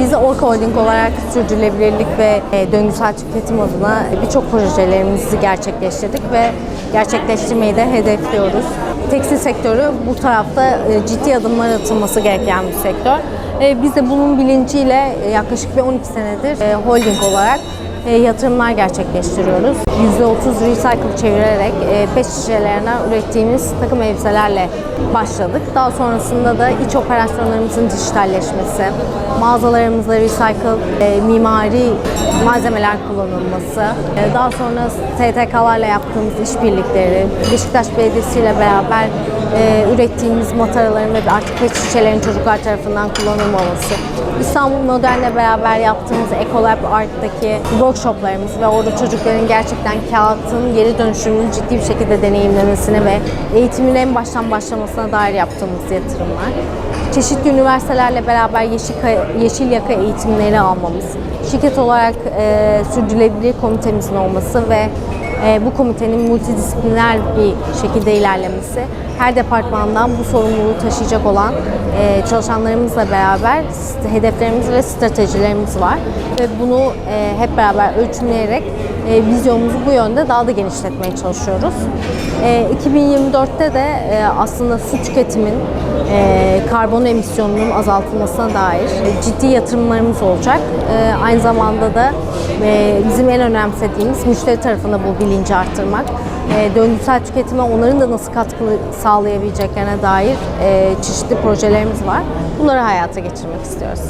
Biz Orka Holding olarak sürdürülebilirlik ve e, döngüsel tüketim adına birçok projelerimizi gerçekleştirdik ve gerçekleştirmeyi de hedefliyoruz. Tekstil sektörü bu tarafta e, ciddi adımlar atılması gereken bir sektör. E, Biz de bunun bilinciyle e, yaklaşık bir 12 senedir holding olarak yatırımlar gerçekleştiriyoruz. %30 recycle çevirerek e, pet şişelerinden ürettiğimiz takım elbiselerle başladık. Daha sonrasında da iç operasyonlarımızın dijitalleşmesi, mağazalarımızda recycle e, mimari malzemeler kullanılması, e, daha sonra STK'larla yaptığımız işbirlikleri, Beşiktaş Belediyesi ile beraber e, ürettiğimiz mataraların ve artık pet şişelerin çocuklar tarafından kullanılmaması, İstanbul Modern'le beraber yaptığımız Ecolab Art'taki workshoplarımız ve orada çocukların gerçekten kağıtın geri dönüşümünü ciddi bir şekilde deneyimlemesine ve eğitimin en baştan başlamasına dair yaptığımız yatırımlar. Çeşitli üniversitelerle beraber yeşil, yeşil yaka eğitimleri almamız, şirket olarak e, sürdürülebilir komitemizin olması ve e, bu komitenin multidisipliner bir şekilde ilerlemesi, her departmandan bu sorumluluğu taşıyacak olan e, çalışanlarımızla beraber hedeflerimiz ve stratejilerimiz var. Ve bunu e, hep beraber ölçümleyerek e, vizyonumuzu bu yönde daha da genişletmeye çalışıyoruz. E, 2024'te de e, aslında su tüketimin e, karbon emisyonunun azaltılmasına dair ciddi yatırımlarımız olacak. E, aynı zamanda da e, bizim en önemsediğimiz müşteri tarafında bu bilinci arttırmak. E, döngüsel tüketime onların da nasıl katkı sağlayabileceklerine dair e, çeşitli projelerimiz var. Bunları hayata geçirmek istiyoruz.